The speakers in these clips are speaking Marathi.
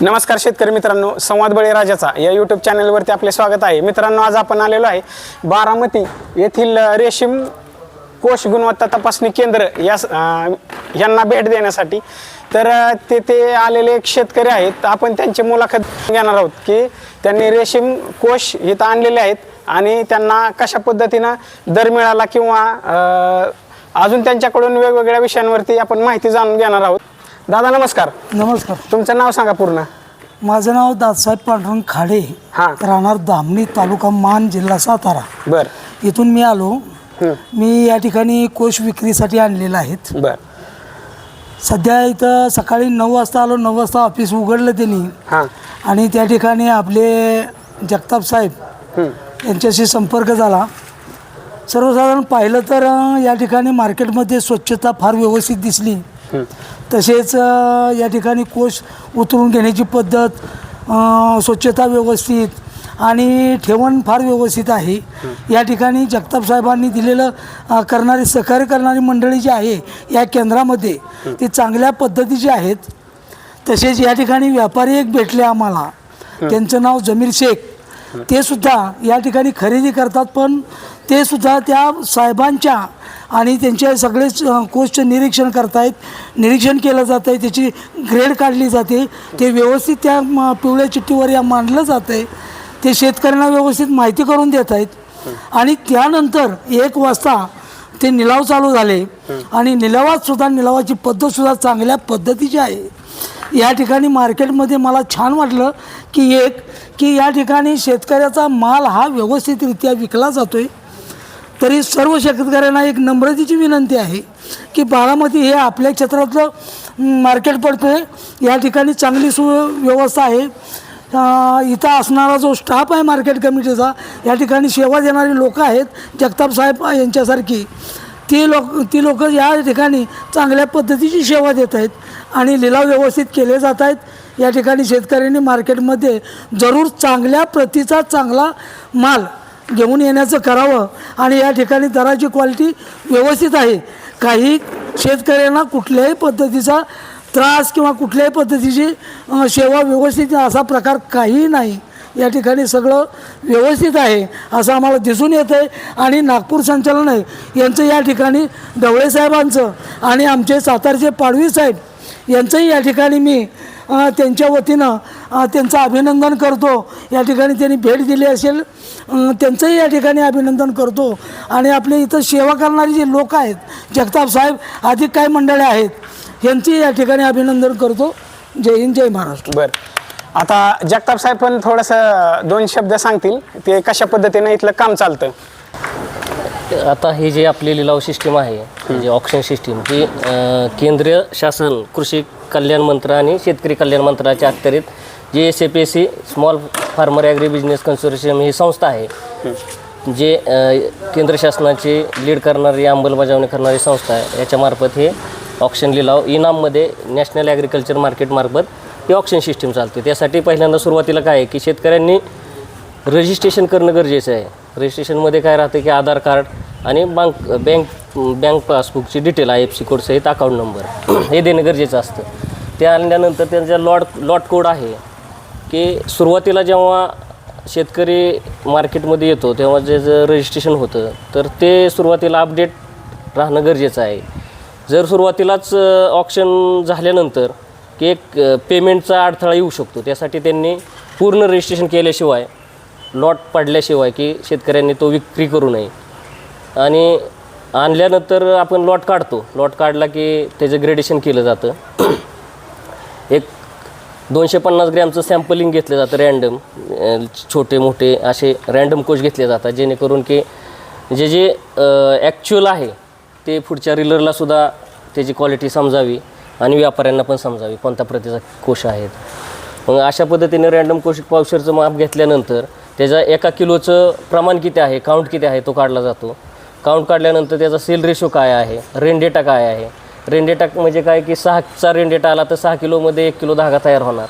नमस्कार शेतकरी मित्रांनो संवाद बळीराजाचा या यूट्यूब चॅनलवरती आपले स्वागत आहे. मित्रांनो आज आपण आलेलो आहे बारामती येथील रेशीम कोश गुणवत्ता तपासणी केंद्र या यांना भेट देण्यासाठी. तर तेथे आलेले एक शेतकरी आहेत. आपण त्यांची मुलाखत घेणार आहोत की त्यांनी रेशीम कोश इथं आणलेले आहेत आणि त्यांना कशा पद्धतीनं दर मिळाला किंवा अजून त्यांच्याकडून वेगवेगळ्या विषयांवरती आपण माहिती जाणून घेणार आहोत. दादा नमस्कार. नमस्कार. तुमचं नाव सांगा पूर्ण. माझं नाव दादासाहेब पांडुरंग खाडे. हां. राहणार धामणी तालुका मान जिल्हा सातारा. बर. इथून मी आलो. मी या ठिकाणी कोश विक्रीसाठी आणलेला आहेत. बर. सध्या इथं सकाळी नऊ वाजता आलो. नऊ वाजता ऑफिस उघडलं त्यांनी. हां. आणि त्या ठिकाणी आपले जगताप साहेब. यांच्याशी संपर्क झाला. सर्वसाधारण पाहिलं तर अं, या ठिकाणी मार्केटमध्ये स्वच्छता फार व्यवस्थित दिसली. तसेच या ठिकाणी कोश उतरून घेण्याची पद्धत स्वच्छता व्यवस्थित आणि ठेवण फार व्यवस्थित आहे. या ठिकाणी जगताप साहेबांनी दिलेलं करणारी सहकार्य करणारी मंडळी जी आहे या केंद्रामध्ये ती चांगल्या पद्धतीची आहेत तसेच या ठिकाणी व्यापारी एक भेटले आम्हाला. त्यांचं नाव जमीर शेख. ते सुद्धा या ठिकाणी खरेदी करतात पण ते सुद्धा त्या साहेबांच्या आणि त्यांचे सगळे कोर्सचे निरीक्षण करतायत. निरीक्षण केलं जातं आहे त्याची ग्रेड काढली जाते. ते व्यवस्थित त्या पिवळ्या चिठ्ठीवर या मांडलं जातं आहे ते शेतकऱ्यांना व्यवस्थित माहिती करून देत आहेत आणि त्यानंतर एक वाजता ते निलाव चालू झाले. आणि निलावात सुद्धा निलावाची पद्धतसुद्धा चांगल्या पद्धतीची आहे. या ठिकाणी मार्केटमध्ये मला छान वाटलं की एक की या ठिकाणी शेतकऱ्याचा माल हा व्यवस्थितरित्या विकला जातो आहे तरी सर्व शेतकऱ्यांना एक नम्रतेची विनंती आहे की बारामती हे आपल्या क्षेत्रातलं मार्केट पडतं आहे या ठिकाणी चांगली सुव्यवस्था आहे. इथं असणारा जो स्टाफ आहे मार्केट कमिटीचा या ठिकाणी सेवा देणारी लोक आहेत जगताप साहेब यांच्यासारखी. ती लोक ती लोक या ठिकाणी चांगल्या पद्धतीची सेवा देत आहेत आणि लिलाव व्यवस्थित केले जात आहेत. या ठिकाणी शेतकऱ्यांनी मार्केटमध्ये जरूर चांगल्या प्रतीचा चांगला माल घेऊन येण्याचं करावं आणि या ठिकाणी दराची क्वालिटी व्यवस्थित आहे. काही शेतकऱ्यांना कुठल्याही पद्धतीचा त्रास किंवा कुठल्याही पद्धतीची सेवा व्यवस्थित असा प्रकार काहीही नाही. या ठिकाणी सगळं व्यवस्थित आहे असं आम्हाला दिसून येतं आहे आणि नागपूर संचालन आहे. यांचं या ठिकाणी ढवळे साहेबांचं आणि आमचे सातारचे पाडवी साहेब यांचंही या ठिकाणी मी त्यांच्या वतीनं त्यांचं अभिनंदन करतो. या ठिकाणी त्यांनी भेट दिली असेल. त्यांचंही या ठिकाणी अभिनंदन करतो. आणि आपले इथं सेवा करणारे जे लोक आहेत जगताप साहेब अधिक काही मंडळी आहेत यांचंही या ठिकाणी अभिनंदन करतो. जय हिंद जय महाराष्ट्र. बर. आता जगताप साहेब पण थोडंसं दोन शब्द सांगतील. ते कशा पद्धतीनं इथलं काम चालतं? आता हे जे आपली लिलाव सिस्टीम आहे म्हणजे ऑप्शन सिस्टीम ही केंद्रीय शासन कृषी कल्याण मंत्र आणि शेतकरी कल्याण मंत्राच्या अखत्यारीत G S A P S C small farmer agri business consortium ही संस्था आहे. जे अ, केंद्र शासनाची लीड करणारी अंमलबजावणी करणारी संस्था आहे. याच्यामार्फत हे ऑप्शन लिलाव इनाममध्ये नॅशनल ॲग्रिकल्चर मार्केटमार्फत ही ऑप्शन सिस्टीम चालते. त्यासाठी पहिल्यांदा सुरुवातीला काय आहे की शेतकऱ्यांनी रजिस्ट्रेशन करणं गरजेचं आहे. रजिस्ट्रेशनमध्ये काय राहतं की आधार कार्ड आणि बँक बँक बँक पासबुकची detail I F C code सहित अकाउंट नंबर हे देणं गरजेचं असतं. ते आणल्यानंतर त्यांचा लॉट लॉट कोड आहे. की सुरुवातीला जेव्हा शेतकरी मार्केटमध्ये येतो तेव्हा जे जर रजिस्ट्रेशन होतं तर ते सुरुवातीला अपडेट राहणं गरजेचं आहे. जर सुरुवातीलाच ऑप्शन झाल्यानंतर की एक पेमेंटचा अडथळा येऊ शकतो त्यासाठी त्यांनी पूर्ण रजिस्ट्रेशन केल्याशिवाय लॉट पडल्याशिवाय की शेतकऱ्यांनी तो विक्री करू नये. आणि आणल्यानंतर आपण लॉट काढतो. लॉट काढला की त्याचं ग्रेडेशन केलं जातं. एक दोनशे पन्नास ग्रॅमचं सॅम्पलिंग घेतलं जातं रॅन्डम छोटे मोठे असे रॅन्डम कोच घेतले जातात जेणेकरून की जे जे ॲक्च्युअल आहे ते पुढच्या रिलरला सुद्धा त्याची क्वालिटी समजावी आणि व्यापाऱ्यांना पण समजावी कोणत्या प्रतीचा कोश आहेत मग अशा पद्धतीने रॅन्डम कोश पावशरचं माप घेतल्यानंतर त्याचा एका किलोचं प्रमाण किती आहे काउंट किती आहे तो काढला जातो. काउंट काढल्यानंतर त्याचा सेल रेशो काय आहे रेन डेटा काय आहे रेन डेटा म्हणजे काय की सहाचा रेन डेटा आला तर सहा किलोमध्ये एक किलो धागा तयार होणार.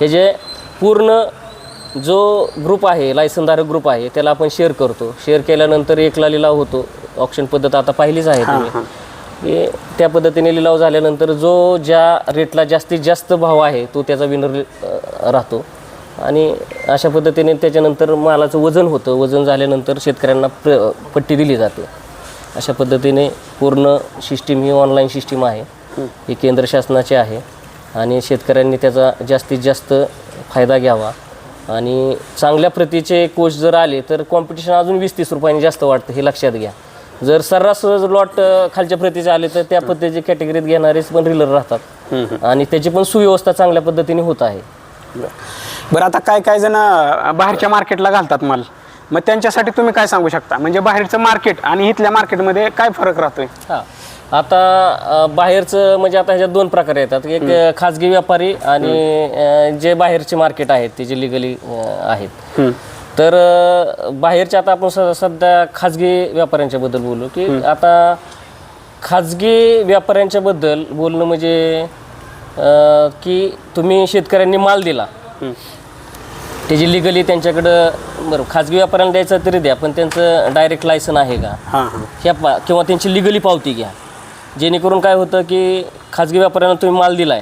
हे जे पूर्ण जो ग्रुप आहे लायसनधारक ग्रुप आहे त्याला आपण शेअर करतो. शेअर केल्यानंतर एकला लिलाव होतो. ऑप्शन पद्धत आता पाहिलीच आहे तुम्ही. हे त्या पद्धतीने लिलाव झाल्यानंतर जो ज्या रेटला जास्तीत जास्त भाव आहे तो त्याचा विनर राहतो. आणि अशा पद्धतीने त्याच्यानंतर मालाचं वजन होतं. वजन झाल्यानंतर शेतकऱ्यांना प्र पट्टी दिली जाते. अशा पद्धतीने पूर्ण सिस्टीम ही ऑनलाईन सिस्टीम आहे. ही केंद्र शासनाची आहे. आणि शेतकऱ्यांनी त्याचा जास्तीत जास्त फायदा घ्यावा. आणि चांगल्या प्रतीचे कोष जर आले तर कॉम्पिटिशन अजून वीस तीस रुपयांनी जास्त वाटतं हे लक्षात घ्या. जर सर्रास लॉट खालच्या प्रतीचे आले तर त्या पद्धतीचे कॅटेगरीत घेणारेच पण रिलर राहतात. आणि त्याची पण सुव्यवस्था चांगल्या पद्धतीने होत आहे. बरं. आता काय काय जण बाहेरच्या मार्केटला घालतात माल? मग त्यांच्यासाठी तुम्ही काय सांगू शकता? म्हणजे बाहेरचं मार्केट आणि इथल्या मार्केटमध्ये काय फरक राहतोय? हा. आता बाहेरचं म्हणजे आता ह्याच्यात दोन प्रकार येतात. एक खाजगी व्यापारी आणि जे बाहेरचे मार्केट आहेत ते जे लिगली आहेत. तर अ, बाहेरचे आता आपण सध्या खाजगी व्यापाऱ्यांच्या बद्दल बोलू की आता खाजगी व्यापाऱ्यांच्या बद्दल बोलणं म्हणजे की तुम्ही शेतकऱ्यांनी माल दिला. त्याची लिगली त्यांच्याकडं बरं खाजगी व्यापाऱ्यांना द्यायचं तरी द्या पण त्यांचं डायरेक्ट लायसन आहे का? हां हां. ह्या पा किंवा त्यांची लिगली पावती घ्या. जेणेकरून काय होतं की खाजगी व्यापाऱ्यांना तुम्ही माल दिलाय.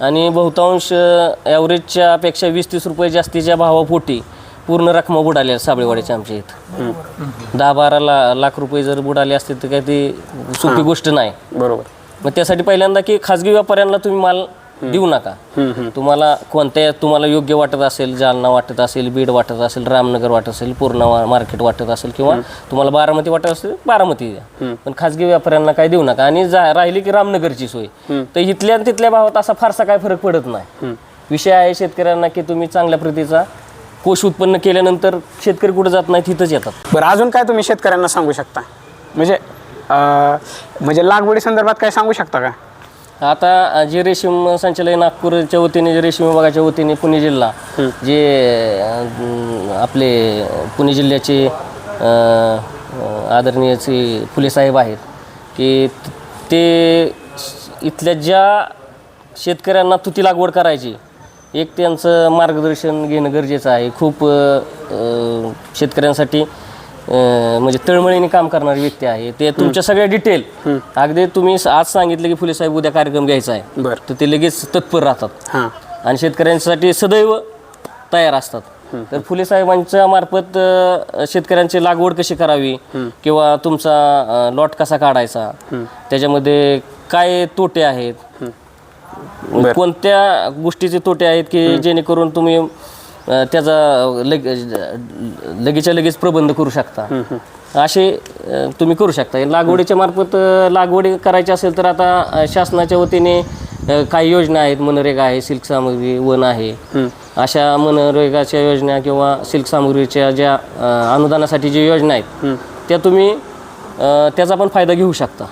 आणि बहुतांश ॲव्हरेजच्या पेक्षा वीस तीस रुपये जास्तीच्या भावापोटी पूर्ण रकमा बुडाल्या साबळेवाडीच्या आमच्या इथं. दहा बारा ला लाख रुपये जर बुडाले असते तर काय ती सोपी गोष्ट नाही. बरोबर. मग त्यासाठी पहिल्यांदा की खाजगी व्यापाऱ्यांना तुम्ही माल देऊ नका. तुम्हाला कोणत्या तुम्हाला योग्य वाटत असेल जालना वाटत असेल बीड वाटत असेल रामनगर वाटत असेल पूर्णा मार्केट वाटत असेल किंवा तुम्हाला बारामती वाटत असेल बारामती द्या. पण खाजगी व्यापाऱ्यांना काय देऊ नका. आणि जा राहिली की रामनगरची सोय. तर इथल्या तिथल्या भावात असा फारसा काय फरक पडत नाही. विषय आहे शेतकऱ्यांना की तुम्ही चांगल्या प्रतीचा कोष उत्पन्न केल्यानंतर शेतकरी कुठे जात नाही तिथंच येतात. बरं अजून काय तुम्ही शेतकऱ्यांना सांगू शकता? म्हणजे म्हणजे लागवडी संदर्भात काय सांगू शकता का? आता जे रेशीम संचालय नागपूरच्या वतीने जे रेशीम विभागाच्या वतीने पुणे जिल्हा जे अ, आपले पुणे जिल्ह्याचे अ, अ, आदरणीय श्री फुले साहेब आहेत की त- ते स- इथल्या ज्या शेतकऱ्यांना तुती लागवड करायची एक त्यांचं मार्गदर्शन घेणं गरजेचं आहे. खूप अ, अ, शेतकऱ्यांसाठी म्हणजे तळमळीने काम करणारी व्यक्ती आहे. ते तुमच्या सगळ्या डिटेल अगदी तुम्ही आज सांगितलं की फुले साहेब उद्या कार्यक्रम घ्यायचा आहे. बरं. तर ते लगेच तत्पर राहतात. हां. आणि शेतकऱ्यांसाठी सदैव तयार असतात. तर फुले साहेबांच्या मार्फत शेतकऱ्यांची लागवड कशी करावी? किंवा तुमचा लॉट कसा काढायचा? त्याच्यामध्ये काय तोटे आहेत? कोणत्या गोष्टीचे तोटे आहेत की जेणेकरून तुम्ही त्याचा लग लगेचच्या लगेच प्रबंध करू शकता. असे तुम्ही करू शकता. लागवडीच्या मार्फत लागवडी करायची असेल तर आता शासनाच्या वतीने काही योजना आहेत. मनरेगा आहे सिल्क सामग्री वन आहे. अशा मनरेगाच्या योजना किंवा सिल्क सामग्रीच्या ज्या अनुदानासाठी ज्या योजना आहेत त्या तुम्ही त्याचा पण फायदा घेऊ शकता.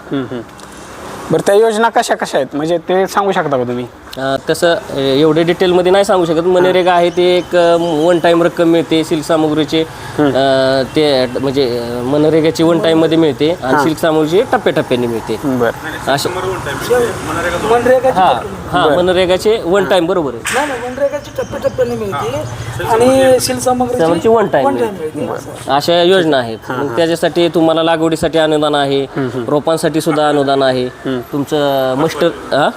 बरं त्या योजना कशा कशा आहेत? म्हणजे ते सांगू शकता का तुम्ही? अ, तसं अ, एवढे डिटेलमध्ये नाही सांगू शकत. मनरेगा आहे ते एक वन टाईम रक्कम मिळते सिल्क सामुग्रीचे. अ, ते म्हणजे अ, मनरेगाची वन टाईममध्ये मिळते आणि सिल्क सामुग्रीची टप्प्याटप्प्याने मिळते. बरं. असे मनरेगाची हा हा मनरेगाचे वन टाईम बरोबर आहे. नाही नाही मनरेगाची टप्प्याटप्प्याने मिळते आणि वन टाईम मिळते. अशा योजना आहेत. मग त्याच्यासाठी तुम्हाला लागवडीसाठी अनुदान आहे. रोपांसाठी सुद्धा अनुदान आहे. तुमचं मस्टर हा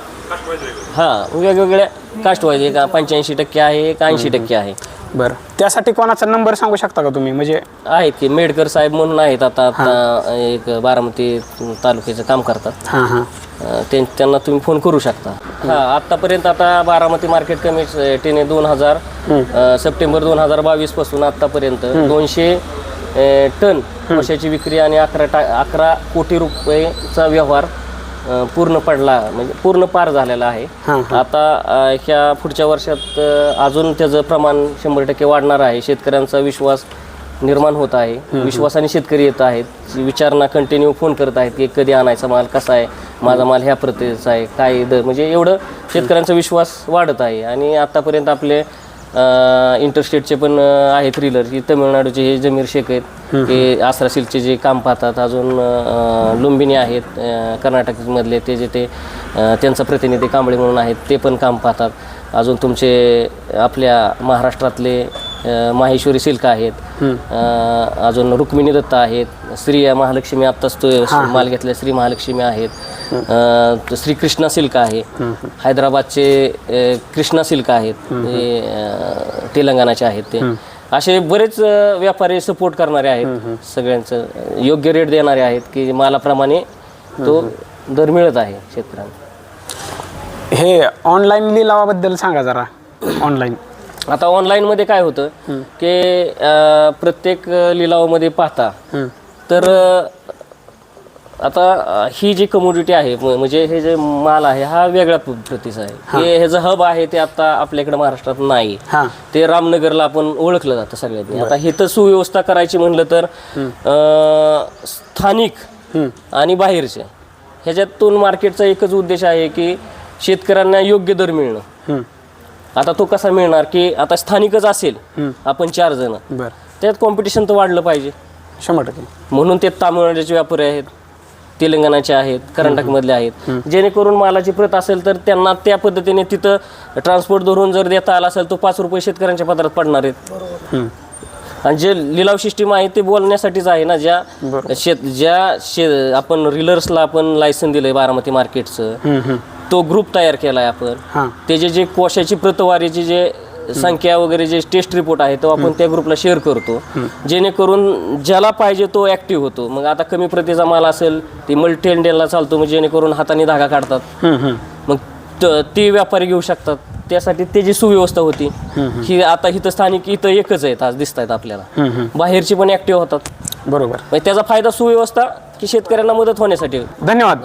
हा वेगवेगळ्या कास्ट वाईज एक पंच्याऐंशी टक्के आहे एक ऐंशी टक्के आहे? बरं. त्यासाठी कोणाचा नंबर सांगू शकता का तुम्ही? म्हणजे आहेत की मेडकर साहेब म्हणून आहेत आता आता एक बारामती तालुक्याचं काम करतात. हां हां. अं, त्यांना तुम्ही फोन करू शकता. हा आतापर्यंत आता बारामती मार्केट कमिटीने दोन हजार अं, सप्टेंबर दोन हजार बावीसपासून आतापर्यंत दोनशे अं, टन माशाची विक्री आणि अकरा टा अकरा कोटी रुपयेचा व्यवहार अं, पूर्ण पडला म्हणजे पूर्ण पार झालेला आहे. हां, आता अं, ह्या पुढच्या वर्षात अं, अजून त्याचं प्रमाण शंभर टक्के वाढणार आहे. शेतकऱ्यांचा विश्वास निर्माण होत आहे. विश्वासाने शेतकरी येत आहेत. विचारणा कंटिन्यू फोन करत आहेत की कधी आणायचा माल कसा आहे माझा माल ह्या प्रतीचा आहे काय दर म्हणजे एवढं शेतकऱ्यांचा विश्वास वाढत आहे. आणि आतापर्यंत आपले इंटरस्टेटचे पण आहेत रिलर की तमिळनाडूचे हे जमीर शेख आहेत. हे आसरा सिल्कचे जे काम पाहतात अजून लुंबिनी आहेत कर्नाटकमधले ते जे ते त्यांचा प्रतिनिधी कांबळे म्हणून आहेत ते पण काम पाहतात. अजून तुमचे आपल्या महाराष्ट्रातले माहेश्वरी सिल्क आहेत. अजून रुक्मिणी दत्त आहेत. श्री महालक्ष्मी आत्ताच तो माल घेतल्या श्री महालक्ष्मी आहेत. अ, श्री कृष्णा सिल्क आहे. हैदराबादचे अ, कृष्णा सिल्क आहेत. ते अ, तेलंगणाचे आहेत ते. असे बरेच अ, व्यापारी सपोर्ट करणारे आहेत. सगळ्यांचं अ, योग्य रेट देणारे आहेत की मालाप्रमाणे तो दर मिळत आहे शेतकऱ्यांना हे ऑनलाईन लिलावाबद्दल सांगा जरा. ऑनलाईन आता ऑनलाईनमध्ये काय होतं की अ, प्रत्येक अ, लिलावामध्ये पाहता तर अ, आता अ, ही जी कमोडिटी आहे म- म्हणजे हे जे माल आहे हा वेगळ्या प- प्रतीचा आहे. हे. ह्याचं हब आहे ते आता आपल्याकडे महाराष्ट्रात नाही. हां. ते रामनगरला आपण ओळखलं जातं सगळ्यांनी. आता हे तर सुव्यवस्था करायची म्हणलं तर अ, स्थानिक आणि बाहेरचे. ह्याच्यातून मार्केटचा एकच उद्देश आहे की शेतकऱ्यांना योग्य दर मिळणं. आता तो कसा मिळणार की आता स्थानिकच असेल आपण चार जण. बरं. त्यात कॉम्पिटिशन तर वाढलं पाहिजे. शंभर टक्के. म्हणून ते तामिळनाडूचे व्यापारी आहेत. तेलंगणाचे आहेत कर्नाटकमधले आहेत. जेणेकरून मालाची प्रत असेल तर त्यांना त्या पद्धतीने तिथं ट्रान्सपोर्ट धरून जर देता आला असेल तो पाच रुपये शेतकऱ्यांच्या पदरात पडणार आहेत. आणि जे लिलाव सिस्टीम आहे ते बोलण्यासाठीच आहे ना ज्या शेत ज्या शे आपण रिलर्सला आपण लायसन दिलंय बारामती मार्केटचं. तो ग्रुप तयार केलाय आपण. त्याचे जे कोशाची प्रतवारीची जे संख्या वगैरे जे टेस्ट रिपोर्ट आहे तो आपण त्या ग्रुपला शेअर करतो. जेणेकरून ज्याला पाहिजे तो ऍक्टिव्ह होतो. मग आता कमी प्रतीचा माल असेल ती मल्टी हँडेलला चालतो मग जेणेकरून हाताने धागा काढतात. मग त- ते व्यापारी घेऊ शकतात. त्यासाठी त्याची सुव्यवस्था होती ही आता इथं स्थानिक इथं एकच आहेत आज दिसत आहेत आपल्याला बाहेरची पण ऍक्टिव्ह होतात. बरोबर. मग त्याचा फायदा सुव्यवस्था की शेतकऱ्यांना मदत होण्यासाठी. धन्यवाद.